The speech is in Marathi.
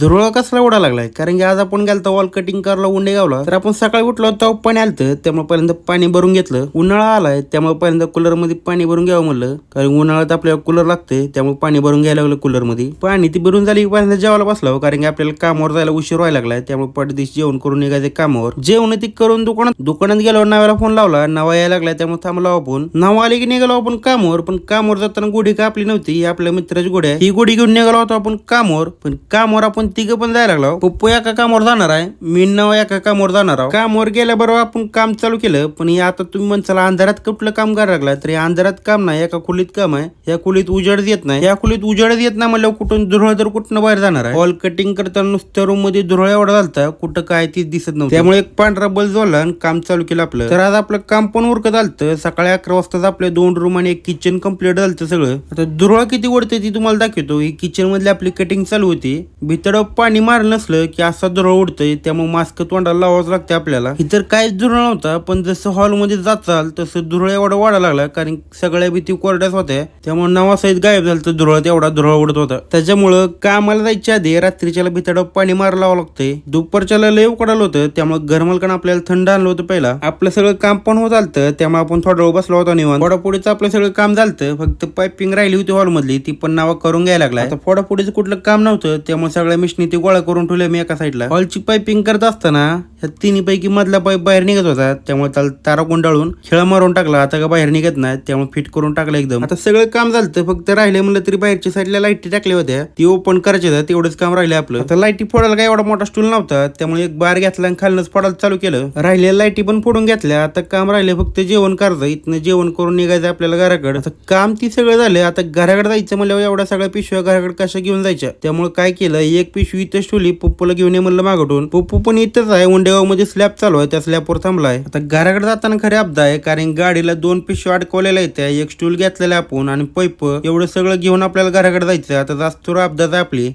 धुरळ कसला उडा लागलाय? कारण की आज आपण गेलतो वॉल कटिंग करायला उंडे गावला तर आपण सकाळी उठलो तेव्हा पाणी आलतं. त्यामुळे पहिल्यांदा पाणी भरून घेतलं. उन्हाळा आलाय त्यामुळे पहिल्यांदा कूलरमध्ये पाणी भरून घ्यावं म्हणलं. कारण उन्हाळ्यात आपल्याला कूलर लागतंय त्यामुळे पाणी भरून घ्यायला लागलं कूलरमध्ये. पाणी ती भरून झाली की पहिल्यांदा जेवायला बसलो हो, कारण की आपल्याला कामावर जायला उशीर व्हायला लागलाय. त्यामुळे पटदिश जेवण करून निघायचं कामावर. जेवण ती करून दुकानात दुकानात गेलो नावाला फोन लावला. नावा यायला लागलाय त्यामुळे थांबला आपण. नाव आले की निघालो आपण कामावर पण कामावर जाताना गोडी कापली नव्हती? ही आपल्या मित्राची गोडी ही गोडी घेऊन निघालो होतो आपण कामावर पण कामावर आपण तिघं पण जायला लागलो पप्पू एका कामावर जाणार आहे मी नाव एका कामावर जाणार आहोत कामावर गेल्याबरोबर आपण काम चालू केलं पण हे आता तुम्ही म्हणसाला अंधारात कुठलं काम करायला लागला तर अंधारात काम नाही एका खोलीत काम आहे. या खोलीत उजेड येत नाही. या खोलीत उजेड येत नाही म्हणल्यावर कुठून धुरळ तर कुठनं बाहेर जाणार आहे? हॉल कटिंग करताना नुसत्या रूममध्ये धुरळ एवढा झालता कुठं काय ती दिसत नव्हतं. त्यामुळे एक पांढरा बल्ब झाला आणि काम चालू केलं आपलं. तर आज आपलं काम पण उरकत आलतं. सकाळी अकरा वाजताच आपले दोन रूम आणि एक किचन कंप्लीट झालं सगळं. आता धुरळ किती ओढते ती तुम्हाला दाखवतो. ही किचन मधली आपली कटिंग चालू होती. भीतर पाणी मारलं नसलं की असा दुरळ उडतंय त्यामुळे मास्क तोंडाला लावावंच लागते आपल्याला. इतर काहीच दुरळ नव्हता पण जसं हॉलमध्ये जाचाल तसं दुरळ एवढा वाढायला लागला कारण सगळ्या भीती कोरड्याच होत्या. त्यामुळे नावासहित गायब झालं तर दुरळ तेवढा दुरळ उडत होता. त्याच्यामुळं कामाला जायच्या आधी रात्रीच्याला भितड पाणी मार लावावं लागतंय. दुपारच्याला लय उकडाल होतं त्यामुळे गरमलकण आपल्याला थंड आणलं होतं पहिला. आपलं सगळं काम पण होत आलतं त्यामुळे आपण थोडा वेळ बसलो होता निवांत. फोडापुडीचं आपलं सगळं काम झालं फक्त पायपिंग राहिली होती हॉल मधली ती पण नावा करून घ्यायला लागला आता फोडापुडीचं कुठलं काम नव्हतं त्यामुळे सगळ्या मिशनी ती गोळा करून ठेवल्या मी एका साईडला हॉलची पायपिंग करत असताना ह्या तिन्ही पैकी मधला पाईप बाहेर निघत होता त्यामुळे त्याला तारा गुंडाळून खेळ मारून टाकला. आता का बाहेर निघत नाही त्यामुळे फिट करून टाकलं एकदम. आता सगळं काम झालं फक्त राहिले म्हणलं तरी बाहेरच्या साईडला लाईटी टाकल्या होत्या. ती ओपन करायच्या तेवढंच काम राहिले आपलं. आता लाईटी फोडायला काय एवढा मोठा स्टूल नव्हता त्यामुळे एक बार घेतला आणि खालनच फोडायला चालू केलं. राहिलेल्या लाईटी पण फोडून घेतल्या आता काम राहिले फक्त जेवण करायचं. इथनं जेवण करून निघायचं आपल्याला घराकडे. आता काम ती सगळं झालं आता घराकडे जायचं म्हणल्यावर एवढ्या सगळ्या पिशव्या घराकडे कशा घेऊन जायच्या? त्यामुळे काय केलं एक पिशवी इथंच ठेवली पप्पूला घेऊन ये म्हणलं मागटून पप्पू पण इथंच आहे उंडेगावमध्ये स्लॅब चालू आहे त्या स्लॅबवर थांबलाय. आता घराकडे जाताना खरे अपदा आहे कारण गाडीला दोन पिशव्या अडकवलेल्या आहेत एक स्टूल घेतलेला आपण आणि पैप एवढं सगळं घेऊन आपल्याला घराकडे जायचं आता जास्त अपदाच आहे आपली.